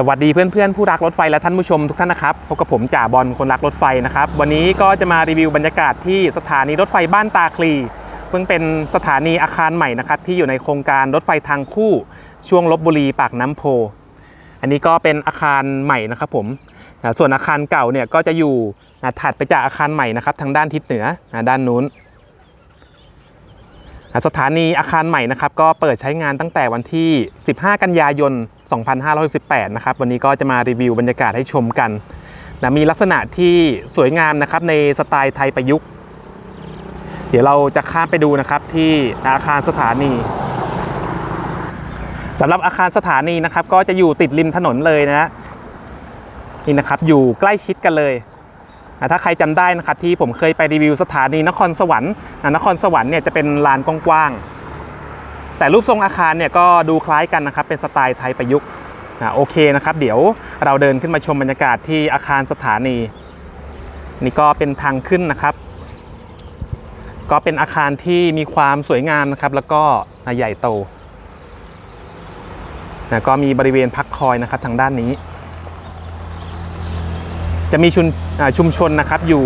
สวัสดีเพื่อนๆ ผู้รักรถไฟและท่านผู้ชมทุกท่านนะครับพบกับผมจ่าบอลคนรักรถไฟนะครับ วันนี้ก็จะมารีวิวบรรยากาศที่สถานีรถไฟบ้านตาคลี ซึ่งเป็นสถานีอาคารใหม่นะครับที่อยู่ในโครงการรถไฟทางคู่ ช่วงลบบุรีปากน้ำโพ อันนี้ก็เป็นอาคารใหม่นะครับผมส่วนอาคารเก่าเนี่ยก็จะอยู่ถัดไปจากอาคารใหม่นะครับทางด้านทิศเหนือด้านนู้น สถานีอาคารใหม่นะครับก็เปิดใช้งานตั้งแต่วันที่ 15 กันยายน 2518นะครับ วันนี้ก็จะมารีวิวบรรยากาศให้ชมกันนะมีลักษณะที่สวยงามนะครับในสไตล์ไทยประยุกต์ เดี๋ยวเราจะข้ามไปดูนะครับที่อาคารสถานีสำหรับอาคารสถานีนะครับ ก็จะอยู่ติดริมถนนเลยนะนี่นะครับอยู่ใกล้ชิดกันเลย ถ้าใครจำได้นะครับที่ผมเคยไปรีวิวสถานีนครสวรรค์นครสวรรค์เนี่ยจะเป็นลานกว้างๆแต่รูปทรงอาคารเนี่ยก็ดูคล้ายกันนะครับเป็นสไตล์ไทยประยุกต์อะโอเคนะครับ เดี๋ยวเราเดินขึ้นมาชมบรรยากาศที่อาคารสถานี นี่ก็เป็นทางขึ้นนะครับ ก็เป็นอาคารที่มีความสวยงามนะครับ แล้วก็ใหญ่โตนะก็มีบริเวณพักคอยนะครับทางด้านนี้ จะมีชุมชุมชนนะครับอยู่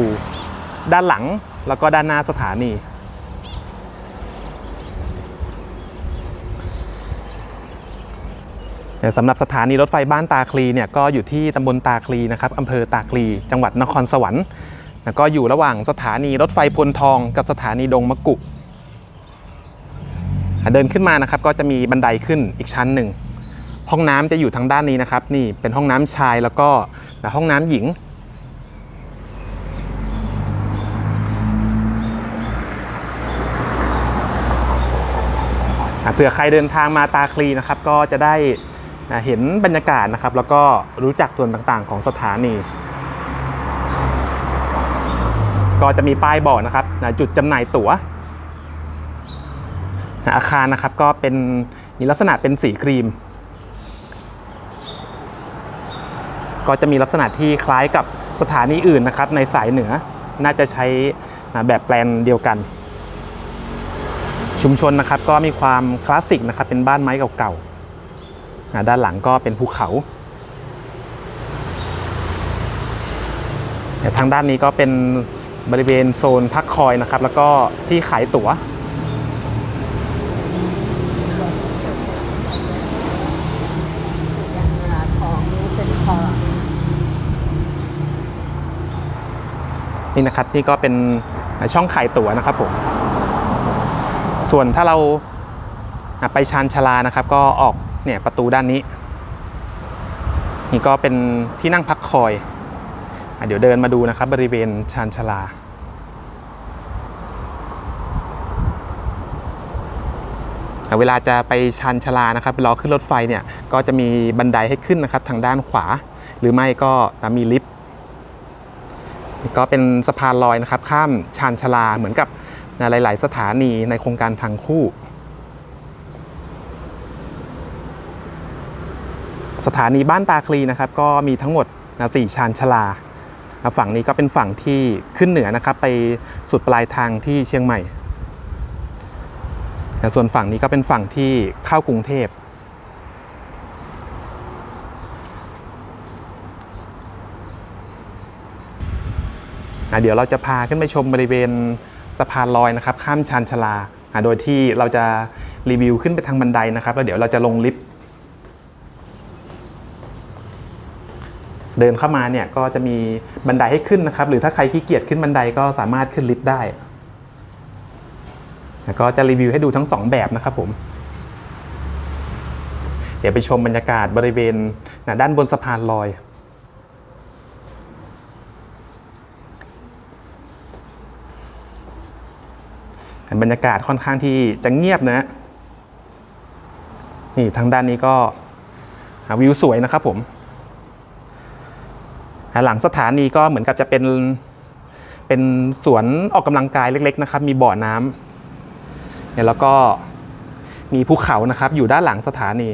ด้านหลังแล้วก็ด้านหน้าสถานี สำหรับสถานีรถไฟบ้านตาคลีเนี่ยก็อยู่ที่ตำบลตาคลีนะครับอำเภอตาคลี จังหวัดนครสวรรค์แล้วก็อยู่ระหว่างสถานีรถไฟพลทองกับสถานีดงมะกุเดินขึ้นมานะครับก็จะมีบันไดขึ้นอีกชั้นหนึ่งห้องน้ำจะอยู่ทางด้านนี้นะครับ นี่เป็นห้องน้ำชายแล้วก็ห้องน้ำหญิง ผื่อใครเดินทางมาตาคลีนะครับก็จะได้เห็นบรรยากาศนะครับ แล้วก็รู้จักส่วนต่างๆ ของสถานี ก็จะมีป้ายบอกนะครับจุดจำหน่ายตั๋วอาคารนะครับก็เป็นมีลักษณะเป็นสีครีม ก็จะมีลักษณะที่คล้ายกับสถานีอื่นนะครับ ในสายเหนือน่าจะใช้แบบแปลนเดียวกัน ชุมชนนะครับก็มีความคลาสสิกนะครับเป็นบ้านไม้เก่าๆด้านหลังก็เป็นภูเขาทางด้านนี้ก็เป็นบริเวณโซนพักคอยนะครับ แล้วก็ที่ขายตั๋ว นี่นะครับนี่ก็เป็นช่องขายตั๋วนะครับผม ส่วนถ้าเราไปชานชาลานะครับ ก็ออกเนี่ยประตูด้านนี้ นี่ก็เป็นที่นั่งพักคอยอเดี๋ยวเดินมาดูนะครับ บริเวณชานชาลาเวลาจะไปชานชาลานะครับไปรอขึ้นรถไฟเนี่ยก็จะมีบันไดให้ขึ้นนะครับ ทางด้านขวา หรือไม่ก็มีลิฟต์ก็เป็นสะพานลอยนะครับ ข้ามชานชาลาเหมือนกับ หลาย ๆ สถานีในโครงการทางคู่ สถานีบ้านตาคลีนะครับก็มีทั้งหมดนะสี่ชานชลา ฝั่งนี้ก็เป็นฝั่งที่ขึ้นเหนือนะครับไปสุดปลายทางที่เชียงใหม่แต่ส่วนฝั่งนี้ก็เป็นฝั่งที่เข้ากรุงเทพอะเดี๋ยวเราจะพาขึ้นไปชมบริเวณ สะพานลอยนะครับข้ามชานชลา โดยที่เราจะรีวิวขึ้นไปทางบันไดนะครับ แล้วเดี๋ยวเราจะลงลิฟต์เดินเข้ามาเนี่ยก็จะมีบันไดให้ขึ้นนะครับ หรือถ้าใครขี้เกียจขึ้นบันไดก็สามารถขึ้นลิฟต์ได้แล้วก็จะรีวิวให้ดูทั้งสองแบบนะครับผม เดี๋ยวไปชมบรรยากาศบริเวณด้านบนสะพานลอย บรรยากาศค่อนข้างที่จะเงียบนะ นี่ทางด้านนี้ก็วิวสวยนะครับผม หลังสถานีก็เหมือนกับจะเป็นเป็นสวนออกกำลังกายเล็ก ๆ นะครับ มีบ่อน้ำเนี่ยแล้วก็มีภูเขานะครับ อยู่ด้านหลังสถานี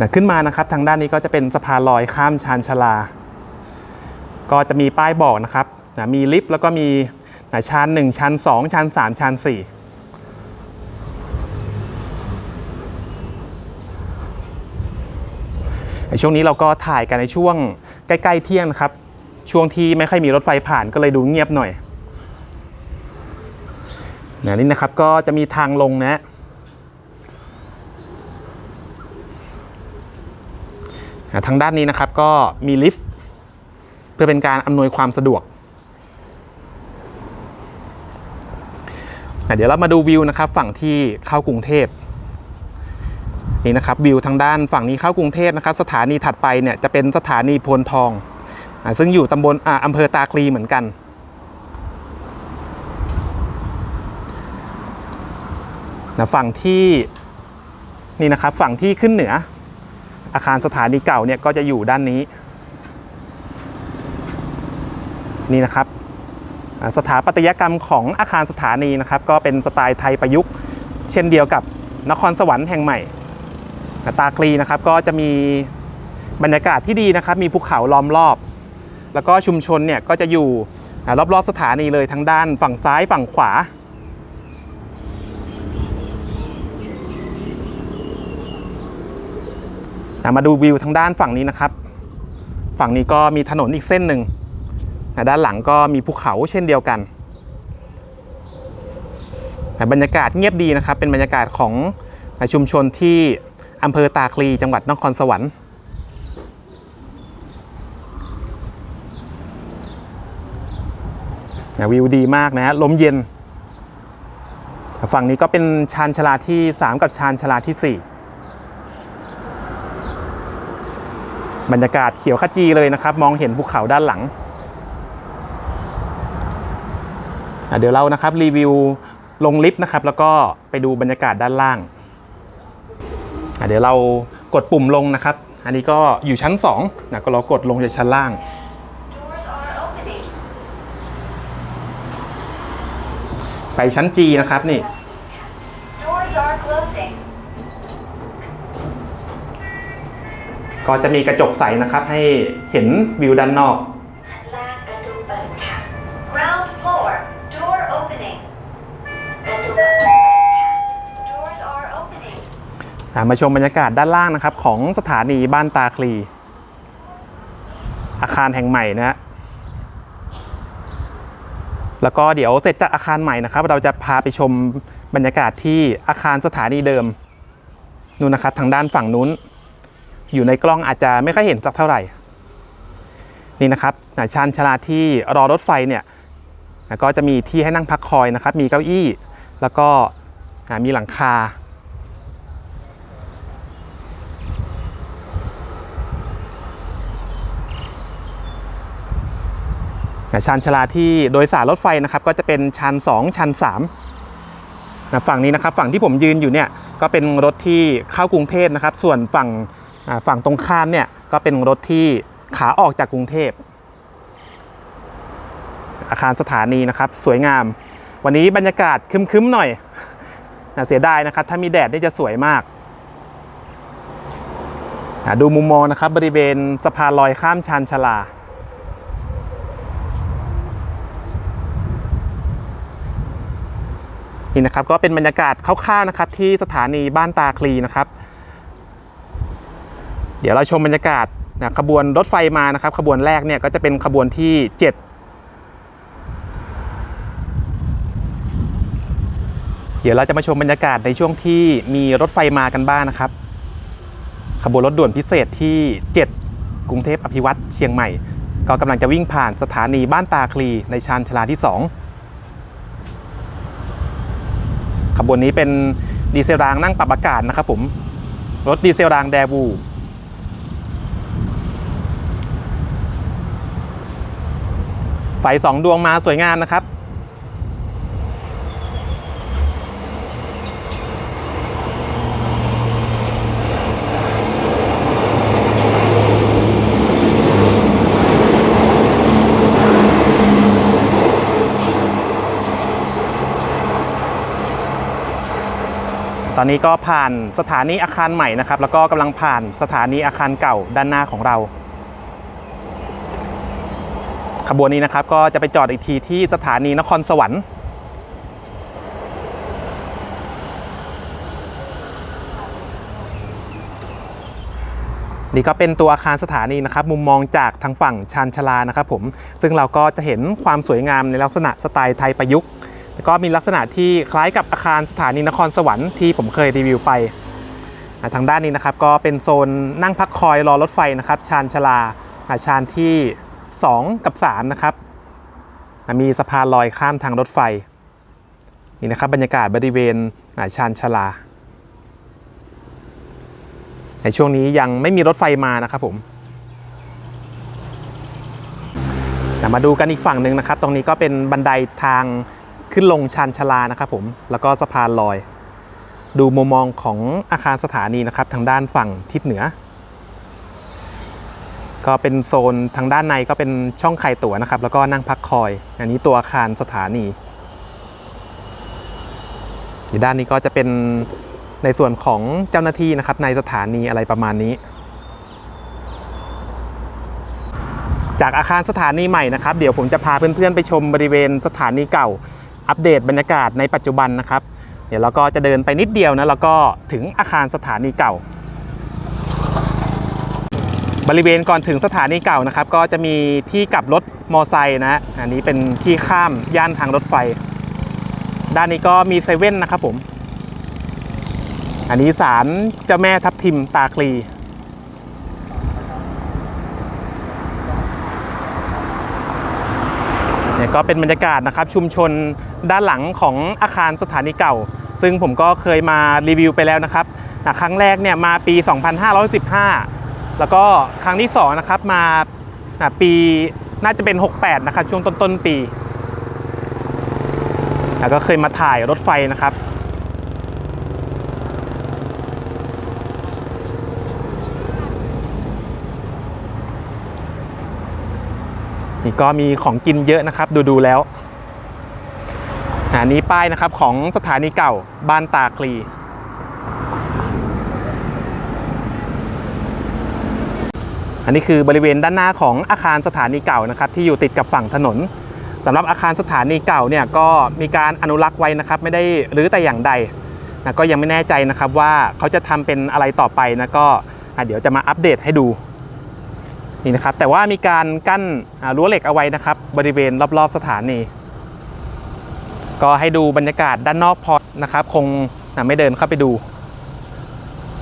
นะขึ้นมานะครับ ทางด้านนี้ก็จะเป็นสะพานลอยข้ามชานชาลา ก็จะมีป้ายบอกนะครับนะมีลิฟต์แล้วก็มีนะชั้น 1 ชั้น 2 ชั้น 3 ชั้น 4ช่วงนี้เราก็ถ่ายกันในช่วงใกล้ ๆ เที่ยงครับ ช่วงที่ไม่ค่อยมีรถไฟผ่านก็เลยดูเงียบหน่อยน,นี่นะครับก็จะมีทางลงนะทางด้านนี้นะครับก็มีลิฟต์ พื่อเป็นการอำนวยความสะดวก เดี๋ยวเรามาดูวิวนะครับฝั่งที่เข้ากรุงเทพนี่นะครับวิวทางด้านฝั่งนี้เข้ากรุงเทพนะครับ สถานีถัดไปเนี่ยจะเป็นสถานีโพนทองอซึ่งอยู่ตำบลออำเภอตาคลีเหมือนกันนะฝั่งที่นี่นะครับฝั่งที่ขึ้นเหนือ อาคารสถานีเก่าเนี่ยก็จะอยู่ด้านนี้ นี่นะครับสถาปัตยกรรมของอาคารสถานีนะครับ ก็เป็นสไตล์ไทยประยุกต์ เช่นเดียวกับนครสวรรค์แห่งใหม่ตาคลีนะครับก็จะมีบรรยากาศที่ดีนะครับ มีภูเขาล้อมรอบ แล้วก็ชุมชนเนี่ยก็จะอยู่อ่ารอบๆสถานีเลยทั้งด้านฝั่งซ้ายฝั่งขวามาดูวิวทางด้านฝั่งนี้นะครับ ฝั่งนี้ก็มีถนนอีกเส้นหนึ่ง ด้านหลังก็มีภูเขาเช่นเดียวกัน บรรยากาศเงียบดีนะครับ เป็นบรรยากาศของชุมชนที่อำเภอตาคลีจังหวัดนครสวรรค์วิวดีมากนะฮะลมเย็น ฝั่งนี้ก็เป็นชานชาลาที่ 3 กับชานชาลาที่ 4 บรรยากาศเขียวขจีเลยนะครับ มองเห็นภูเขาด้านหลังอะ เดี๋ยวเรานะครับรีวิวลงลิฟต์นะครับ แล้วก็ไปดูบรรยากาศด้านล่าง เดี๋ยวเรากดปุ่มลงนะครับ อันนี้ก็อยู่ชั้น2นะก็เรากดลงจากชั้นล่างไปชั้น G นะครับนี่ ก็จะมีกระจกใสนะครับให้เห็นวิวด้านนอก มาชมบรรยากาศด้านล่างนะครับ ของสถานีบ้านตาคลี อาคารแห่งใหม่นะฮะแล้วก็เดี๋ยวเสร็จจากอาคารใหม่นะครับ เราจะพาไปชมบรรยากาศที่อาคารสถานีเดิมนู่นนะครับ ทางด้านฝั่งนู้น อยู่ในกล้องอาจจะไม่ค่อยเห็นสักเท่าไหร่ นี่นะครับชานชาลาที่รอรถไฟเนี่ยก็จะมีที่ให้นั่งพักคอยนะครับ มีเก้าอี้ แล้วก็มีหลังคา ชานชาลาที่โดยสารรถไฟนะครับก็จะเป็นชัน2ชัน3นะฝั่งนี้นะครับฝั่งที่ผมยืนอยู่เนี่ยก็เป็นรถที่เข้ากรุงเทพนะครับ ส่วนฝั่งฝั่งตรงข้ามเนี่ยก็เป็นรถที่ขาออกจากกรุงเทพ อาคารสถานีนะครับ สวยงาม วันนี้บรรยากาศคึมๆหน่อยนะเสียดายนะครับ ถ้ามีแดดนี่จะสวยมากอะดูมุมมองนะครับบริเวณสะพานลอยข้ามชานชาลา นี่นะครับก็เป็นบรรยากาศคร่าวๆนะครับที่สถานีบ้านตาคลีนะครับ เดี๋ยวเราชมบรรยากาศนะขบวนรถไฟมานะครับ ขบวนแรกเนี่ยก็จะเป็นขบวนที่ 7เดี๋ยวเราจะมาชมบรรยากาศในช่วงที่มีรถไฟมากันบ้างนะครับ ขบวนรถด่วนพิเศษที่ 7 กรุงเทพอภิวัตรเชียงใหม่ ก็กำลังจะวิ่งผ่านสถานีบ้านตาคลีในชานชาลาที่ 2 ข บวนนี้เป็นดีเซลรางนั่งปรับอากาศนะครับผม รถดีเซลรางแดวูไฟสองดวงมาสวยงามนะครับ ตอนนี้ก็ผ่านสถานีอาคารใหม่นะครับ แล้วก็กำลังผ่านสถานีอาคารเก่าด้านหน้าของเรา ขบวนนี้นะครับก็จะไปจอดอีกทีที่สถานีนครสวรรค์นี่ก็เป็นตัวอาคารสถานีนะครับ มุมมองจากทางฝั่งชานชลานะครับผมซึ่งเราก็จะเห็นความสวยงามในลักษณะสไตล์ไทยประยุกต์ แล้วก็มีลักษณะที่คล้ายกับอาคารสถานีนครสวรรค์ที่ผมเคยรีวิวไป ทางด้านนี้นะครับก็เป็นโซนนั่งพักคอยรอรถไฟนะครับชานชลาชานที่ 2 กับ 3 นะครับ มีสะพานลอยข้ามทางรถไฟ นี่นะครับบรรยากาศบริเวณชานชลา ในช่วงนี้ยังไม่มีรถไฟมานะครับผมมาดูกันอีกฝั่งหนึ่งนะครับ ตรงนี้ก็เป็นบันไดทาง ขึ้นลงชันชาลานะครับผมแล้วก็สะพานลอย ดูมุมมองของอาคารสถานีนะครับ ทางด้านฝั่งทิศเหนือ ก็เป็นโซนทางด้านในก็เป็นช่องไข่ตั๋วนะครับ แล้วก็นั่งพักคอย อันนี้ตัวอาคารสถานีอยู่ด้านนี้ก็จะเป็นในส่วนของเจ้าหน้าที่นะครับ ในสถานีอะไรประมาณนี้ จากอาคารสถานีใหม่นะครับ เดี๋ยวผมจะพาเพื่อนๆไปชมบริเวณสถานีเก่า อัปเดตบรรยากาศในปัจจุบันนะครับ เดี๋ยวเราก็จะเดินไปนิดเดียวนะแล้วก็ถึงอาคารสถานีเก่า บริเวณก่อนถึงสถานีเก่านะครับ ก็จะมีที่กลับรถมอไซค์นะอันนี้เป็นที่ข้ามย่านทางรถไฟ ด้านนี้ก็มีเซเว่นนะครับผม อันนี้ศาลเจ้าแม่ทับทิมตาคลี เนี่ยก็เป็นบรรยากาศนะครับชุมชนด้านหลังของอาคารสถานีเก่า ซึ่งผมก็เคยมารีวิวไปแล้วนะครับครั้งแรกเนี่ยมาปี 2515 แล้วก็ครั้งที่2นะครับมาปีน่าจะเป็น 68 นะครับช่วงต้นๆปีแล้วก็เคยมาถ่ายรถไฟนะครับ นี่ก็มีของกินเยอะนะครับ ดูดูแล้วอันนี้ป้ายนะครับของสถานีเก่าบ้านตาคลีอันนี้คือบริเวณด้านหน้าของอาคารสถานีเก่านะครับ ที่อยู่ติดกับฝั่งถนนสำหรับอาคารสถานีเก่าเนี่ยก็มีการอนุรักษ์ไว้นะครับ ไม่ได้รื้อแต่อย่างใดนะก็ยังไม่แน่ใจนะครับว่าเขาจะทำเป็นอะไรต่อไปนะก็เดี๋ยวจะมาอัปเดตให้ดู นี่นะครับแต่ว่ามีการกั้นรั้วเหล็กเอาไว้นะครับ บริเวณรอบๆสถานี ก็ให้ดูบรรยากาศด้านนอกพอนะครับ คงไม่เดินเข้าไปดู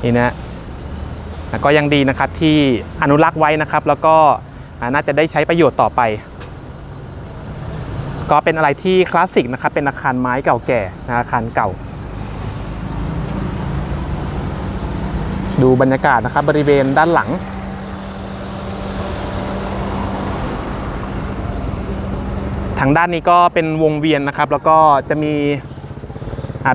นี่นะก็ยังดีนะครับที่อนุรักษ์ไว้นะครับ แล้วก็น่าจะได้ใช้ประโยชน์ต่อไป ก็เป็นอะไรที่คลาสสิกนะครับ เป็นอาคารไม้เก่าแก่อาคารเก่า ดูบรรยากาศนะครับบริเวณด้านหลัง ทางด้านนี้ก็เป็นวงเวียนนะครับ แล้วก็จะมี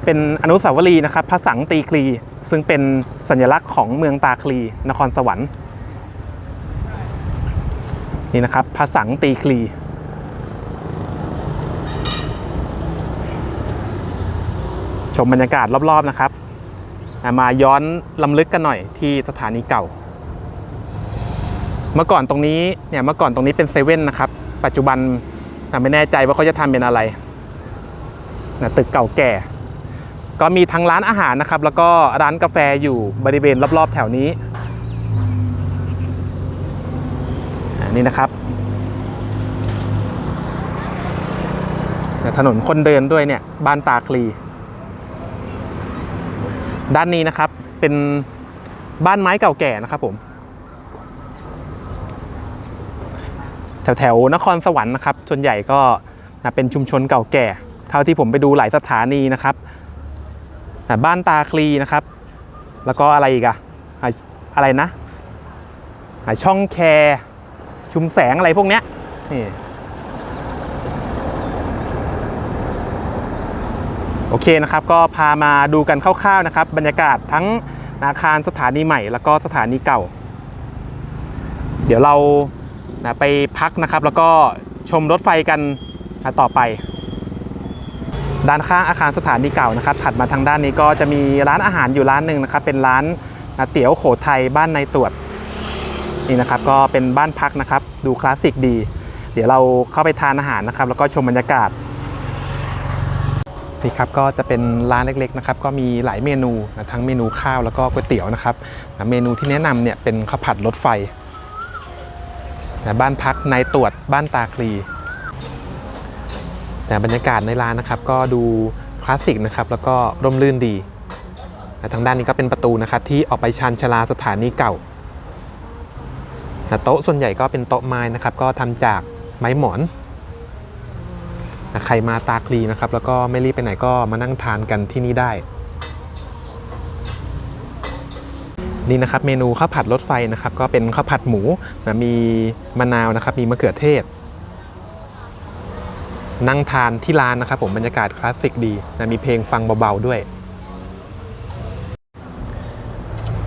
เป็นอนุสาวรีย์นะครับพระสังตีคลี ซึ่งเป็นสัญลักษณ์ของเมืองตาคลี นครสวรรค์นี่นะครับพระสังตีคลีชมบรรยากาศรอบๆนะครับ มาย้อนลำลึกกันหน่อยที่สถานีเก่า เมื่อก่อนตรงนี้เนี่ยเมื่อก่อนตรงนี้เป็นเซเว่นนะครับ ปัจจุบัน อ่ไม่แน่ใจว่าเขาจะทำเป็นอะไรนะตึกเก่าแก่ ก็มีทั้งร้านอาหารนะครับ แล้วก็ร้านกาแฟอยู่บริเวณรอบๆแถวนี้อะนี่นะครับถนนคนเดินด้วยเนี่ยบ้านตาคลี ด้านนี้นะครับเป็นบ้านไม้เก่าแก่นะครับผม แถวแถวนครสวรรค์นะครับ ส่วนใหญ่ก็เป็นชุมชนเก่าแก่ เท่าที่ผมไปดูหลายสถานีนะครับ บ้านตาคลีนะครับ แล้วก็อะไรอีกอะอะไรนะอะช่องแคร์ชุมแสงอะไรพวกเนี้ยนี่โอเคนะครับก็พามาดูกันคร่าวๆนะครับ บรรยากาศทั้งอาคารสถานีใหม่ แล้วก็สถานีเก่า เดี๋ยวเรา นะไปพักนะครับ แล้วก็ชมรถไฟกันนะต่อไป ด้านข้างอาคารสถานีเก่านะครับ ถัดมาทางด้านนี้ก็จะมีร้านอาหารอยู่ร้านหนึ่งนะครับ เป็นร้านนะเตี๋ยวโขไทยบ้านในตรวจนี่นะครับก็เป็นบ้านพักนะครับ ดูคลาสสิกดี เดี๋ยวเราเข้าไปทานอาหารนะครับ แล้วก็ชมบรรยากาศนี่ครับก็จะเป็นร้านเล็กๆนะครับก็มีหลายเมนูนะทั้งเมนูข้าวแล้วก็ก๋วยเตี๋ยวนะครับนะเมนูที่แนะนำเนี่ยเป็นข้าวผัดรถไฟ นะบ้านพักนายตรวจบ้านตาคลี แต่บรรยากาศในร้านนะครับ ก็ดูคลาสสิกนะครับ แล้วก็ร่มรื่นดีนะทางด้านนี้ก็เป็นประตูนะครับ ที่ออกไปชานชลาสถานีเก่านะโต๊ะส่วนใหญ่ก็เป็นโต๊ะไม้นะครับ ก็ทำจากไม้หมอนนะใครมาตาคลีนะครับ แล้วก็ไม่รีบไปไหนก็มานั่งทานกันที่นี่ได้ นี่นะครับเมนูข้าวผัดรถไฟนะครับก็เป็นข้าวผัดหมูนะมีมะนาวนะครับมีมะเขือเทศ นั่งทานที่ร้านนะครับผมบรรยากาศคลาสสิกดีนะมีเพลงฟังเบาๆด้วย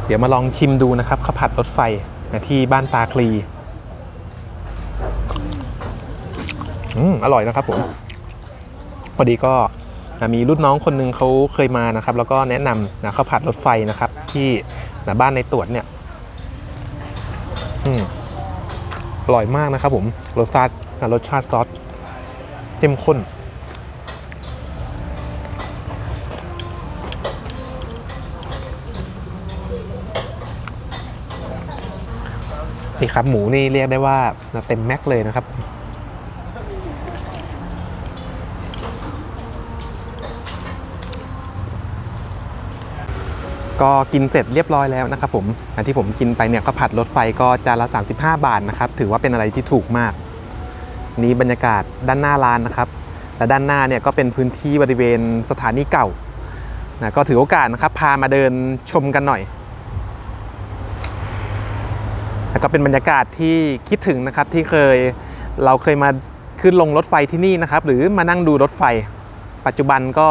เดี๋ยวมาลองชิมดูนะครับข้าวผัดรถไฟนะที่บ้านตาคลีอืมอร่อยนะครับผมพอดีก็มีรุ่นน้องคนหนึ่งเขาเคยมานะครับ แล้วก็แนะนำนะข้าวผัดรถไฟนะครับที่ นะบ้านในตรวจเนี่ยอืมอร่อยมากนะครับผม รสชาตินะรสชาติซอสเข้มข้น นี่ครับหมูนี่เรียกได้ว่าเต็มแม็กเลยนะครับ ก็กินเสร็จเรียบร้อยแล้วนะครับผมอันที่ผมกินไปเนี่ยข้าวผัดรถไฟก็จานละ 35 บาทนะครับ ถือว่าเป็นอะไรที่ถูกมาก นี่บรรยากาศด้านหน้าร้านนะครับ และด้านหน้าเนี่ยก็เป็นพื้นที่บริเวณสถานีเก่านะก็ถือโอกาสนะครับพามาเดินชมกันหน่อย แล้วก็เป็นบรรยากาศที่คิดถึงนะครับที่เคยเราเคยมาขึ้นลงรถไฟที่นี่นะครับ หรือมานั่งดูรถไฟ ปัจจุบันก็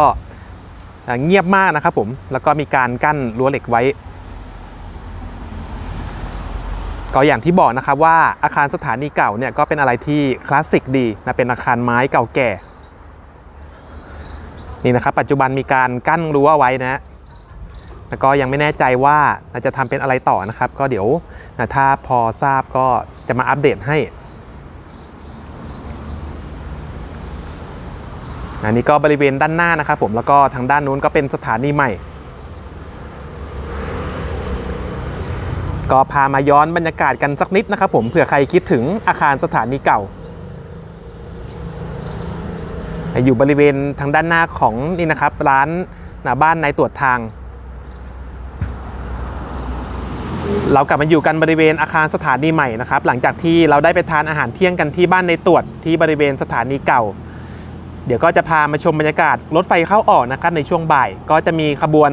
เงียบมากนะครับผมแล้วก็มีการกั้นรั้วเหล็กไว้ ก็อย่างที่บอกนะครับว่าอาคารสถานีเก่าเนี่ยก็เป็นอะไรที่คลาสสิกดีนะเป็นอาคารไม้เก่าแก่นี่นะครับปัจจุบันมีการกั้นรั้วไว้นะแล้วก็ยังไม่แน่ใจว่าจะทำเป็นอะไรต่อนะครับ ก็เดี๋ยวนะถ้าพอทราบก็จะมาอัปเดตให้ อันนี้ก็บริเวณด้านหน้านะครับผมแล้วก็ทางด้านนู้นก็เป็นสถานีใหม่ ก็พามาย้อนบรรยากาศกันสักนิดนะครับผมเผื่อใครคิดถึงอาคารสถานีเก่า อยู่บริเวณทางด้านหน้าของนี่นะครับ ร้านนะบ้านนายตรวจทาง เรากลับมาอยู่กันบริเวณอาคารสถานีใหม่นะครับ หลังจากที่เราได้ไปทานอาหารเที่ยงกันที่บ้านในตรวจที่บริเวณสถานีเก่า เดี๋ยวก็จะพามาชมบรรยากาศรถไฟเข้าออกนะครับในช่วงบ่ายก็จะมีขบวน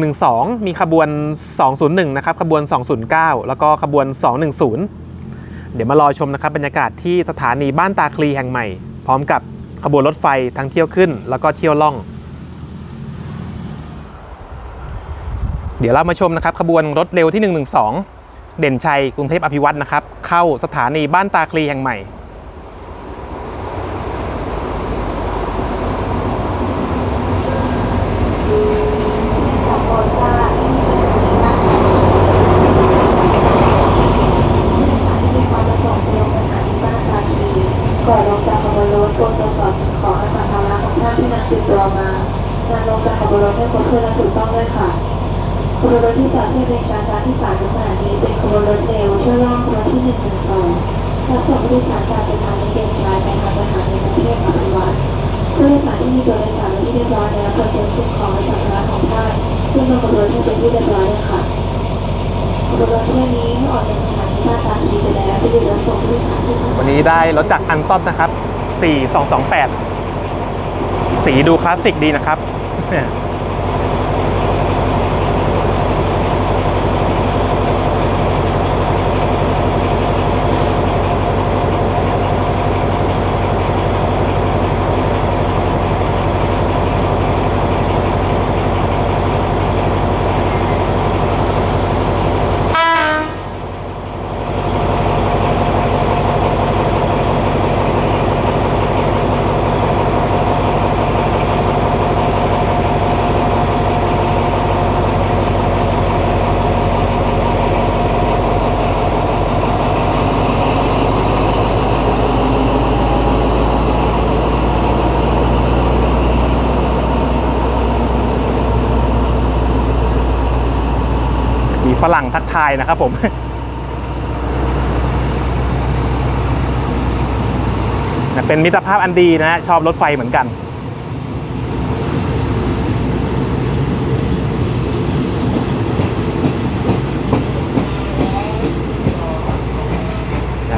112 มีขบวน 201 นะครับขบวน 209 แล้วก็ขบวน 210 เดี๋ยวมารอชมนะครับบรรยากาศที่สถานีบ้านตาคลีแห่งใหม่ พร้อมกับขบวนรถไฟทั้งเที่ยวขึ้น แล้วก็เที่ยวล่อง เดี๋ยวเรามาชมนะครับขบวนรถเร็วที่ 112 เด่นชัยกรุงเทพอภิวัตนะครับเข้าสถานีบ้านตาคลีแห่งใหม่ ก่อนลงจากขบวนรถโปรดตรวจสอบสิ่งของและสัมภาระของท่านที่นำติดตัวมานำลงจากขบวนรถให้ครบถ้วนและถูกต้องด้วยค่ะขบวนรถ ที่จอดที่เรียงชานชาที่สามในขณะนี้เป็นขบวนรถเร็วเที่ยวล่องขบวนที่หนึ่งถึงสองรับส่งผู้โดยสารจากสถานีเด่นชัยไปทางสถานีกรุงเทพอภิวัตผู้โดยสารที่มีตัวโดยสารที่เรียบร้อยแล้วควรเตรียมสิ่งของและสัมภาระของท่านขึ้นบนขบวนรถให้เป็นที่เรียบร้อยด้วค่ะขบวนรถเที่ยวนี้เมื่อออกจากสถานีบ้านตาคลีไปแล้วจะได้รับส่งผู้โดยสารที่วันนี้ได้รถจากอันต้อมนะครับ 4228 สีดูคลาสสิกดีนะครับ รั่งทักทายนะครับผมเป็นมิตรภาพอันดีนะฮะชอบรถไฟเหมือนกัน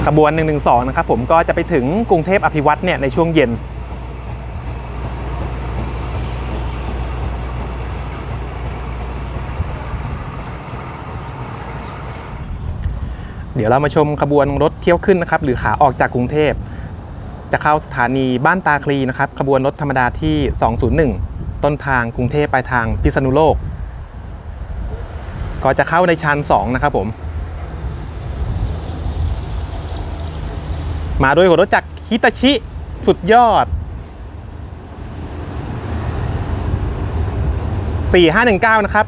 ขบวน 112 นะครับผมก็จะไปถึงกรุงเทพอภิวัตเนี่ยในช่วงเย็น เดี๋ยวเรามาชมขบวนรถเที่ยวขึ้นนะครับ หรือขาออกจากกรุงเทพ จะเข้าสถานีบ้านตาคลีนะครับ ขบวนรถธรรมดาที่ 201 ต้นทางกรุงเทพปลายทางพิษณุโลก ก็จะเข้าในชาน2นะครับผม มาด้วยหัวรถจักรฮิตาชิสุดยอด 4519 นะครับ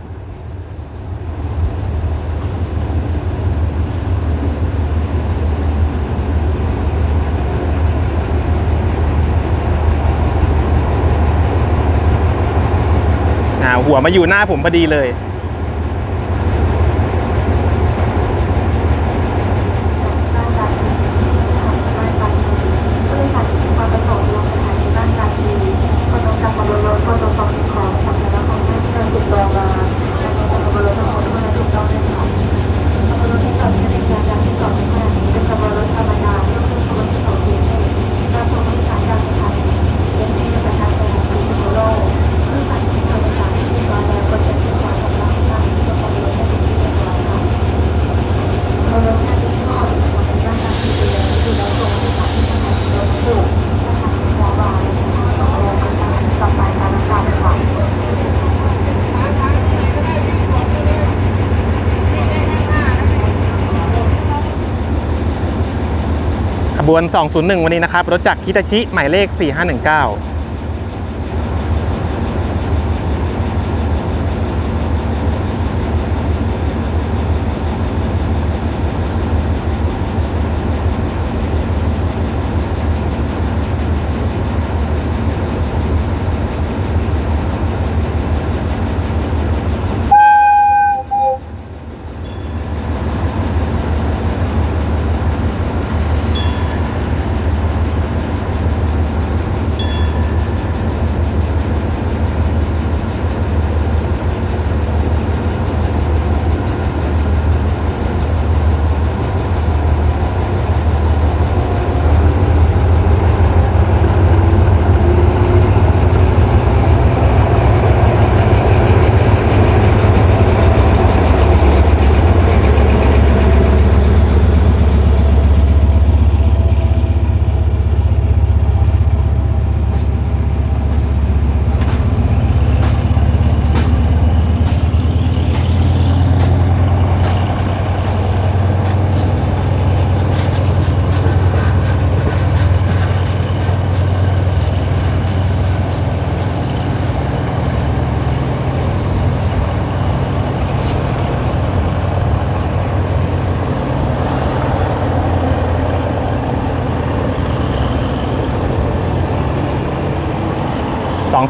หัวมาอยู่หน้าผมพอดีเลย บ้านตาคีบ้านตาคีผู้โดยสารที่มีความประสงค์ลงสถานีบ้านตาคีคนลงจากขบวนรถก็จะส่งสิ่งของสัมภาระของท่านที่เราติดตัวมาและลงจากขบวนรถทั้งหมดเมื่อถูกต้องด้วยค่ะขบวนรถที่สองจะเป็นการที่สองในขณะนี้เป็นขบวนรถธรรมดาที่เป็นขบวนที่สองเพียงแค่รับส่งผู้โดยสารจากสถานีเป็นที่ประชาชนพิษณุโลกผู้โดยสารที่มีความประสงค์ที่ติดตัวแล้วก็จะติดต่อกับเราได้ที่ขบวนรถให้เป็นที่เรียบร้อยค่ะ เราลดแค่ที่ข้ออีกคนเป็นด้านการที่ดูแลที่เราส่งให้กับที่ทำงานรถสูบนะคะหัวบาลต่อไปการต่อไปการรักษาค่ะ ขบ วน 201 วันนี้นะครับ รถจักรฮิตาชิ หมายเลข 4519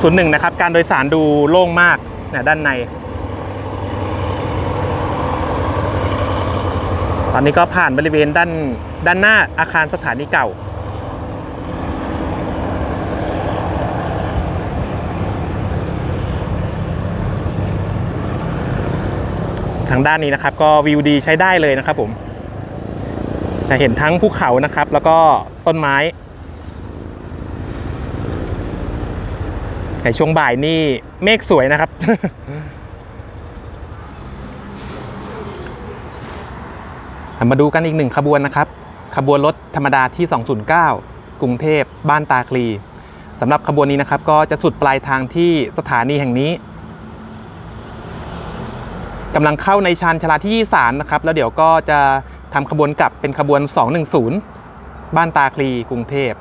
201 นะครับ การโดยสารดูโล่งมากเนี่ยด้านใน ตอนนี้ก็ผ่านบริเวณด้านด้านหน้าอาคารสถานีเก่า ทางด้านนี้นะครับก็วิวดีใช้ได้เลยนะครับผมจะเห็นทั้งภูเขานะครับ แล้วก็ต้นไม้ ในช่วงบ่ายนี่เมฆสวยนะครับ มาดูกันอีกหนึ่งขบวนนะครับ ขบวนรถธรรมดาที่ 209 กรุงเทพบ้านตาคลีสำหรับขบวนนี้นะครับ ก็จะสุดปลายทางที่สถานีแห่งนี้กำลังเข้าในชานชลาที่ 3 นะครับ แล้วเดี๋ยวก็จะทำขบวนกลับเป็นขบวน 210 บ้านตาคลีกรุงเทพ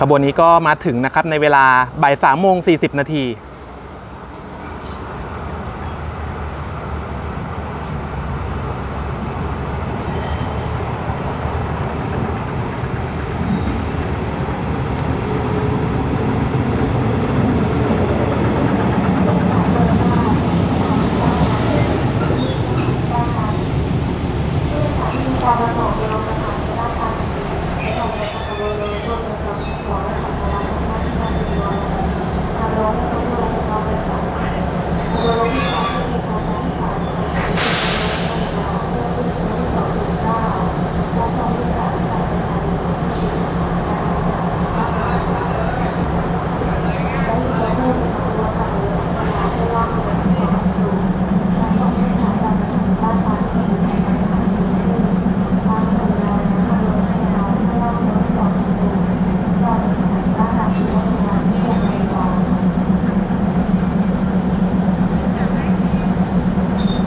ขบวนนี้ก็มาถึงนะครับในเวลาบ่ายสามโมงสี่สิบนาที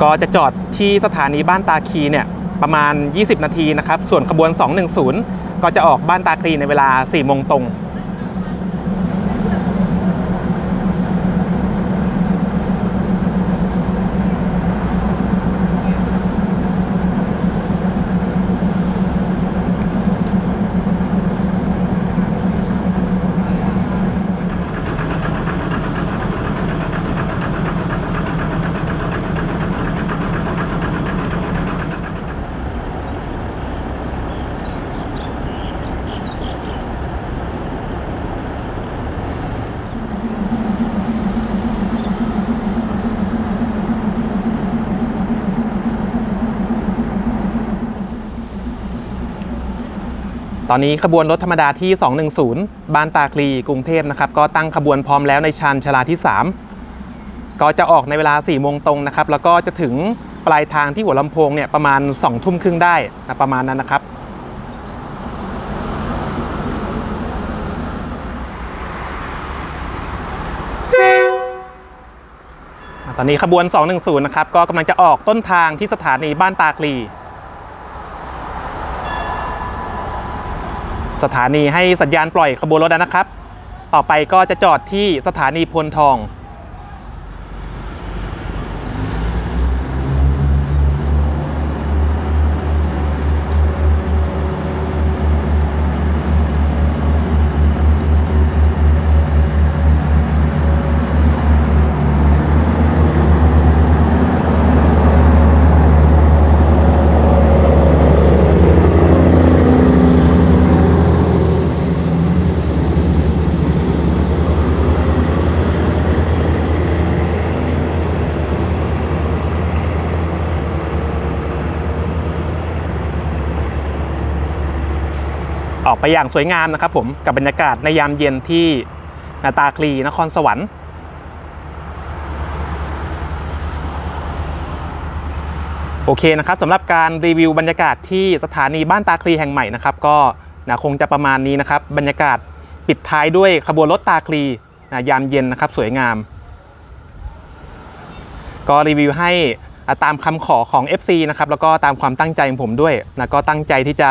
ก็จะจอดที่สถานีบ้านตาคีเนี่ยประมาณ 20 นาทีนะครับ ส่วนขบวน 210 ก็จะออกบ้านตาคีในเวลา 4 โมงตรง ตอนนี้ขบวนรถธรรมดาที่ 210 บ้านตาคลีกรุงเทพนะครับ ก็ตั้งขบวนพร้อมแล้วในชานชลาที่ 3 ก็จะออกในเวลา4โมงตรงนะครับ แล้วก็จะถึงปลายทางที่หัวลำโพงเนี่ยประมาณ2ทุ่มครึ่งได้นะประมาณนั้นนะครับตอนนี้ขบวน 210 นะครับ ก็กำลังจะออกต้นทางที่สถานีบ้านตาคลี สถานีให้สัญญาณปล่อยขบวนรถนะครับ ต่อไปก็จะจอดที่สถานีพลทอง ออกไปอย่างสวยงามนะครับผมกับบรรยากาศในยามเย็นที่นาตาคลีนครสวรรค์ โอเคนะครับสำหรับการรีวิวบรรยากาศที่สถานีบ้านตาคลีแห่งใหม่นะครับ ก็นะคงจะประมาณนี้นะครับ บรรยากาศปิดท้ายด้วยขบวนรถตาคลีนะยามเย็นนะครับสวยงาม ก็รีวิวให้ตามคำขอของ FC นะครับแล้วก็ตามความตั้งใจของผมด้วยนะก็ตั้งใจที่จะ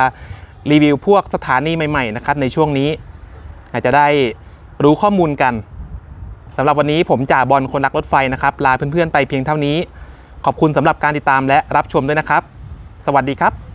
รีวิวพวกสถานีใหม่ๆนะครับในช่วงนี้ อาจจะได้รู้ข้อมูลกันสำหรับวันนี้ผมจ่าบอลคนรักรถไฟนะครับ ลาเพื่อนๆไปเพียงเท่านี้ ขอบคุณสำหรับการติดตามและรับชมด้วยนะครับ สวัสดีครับ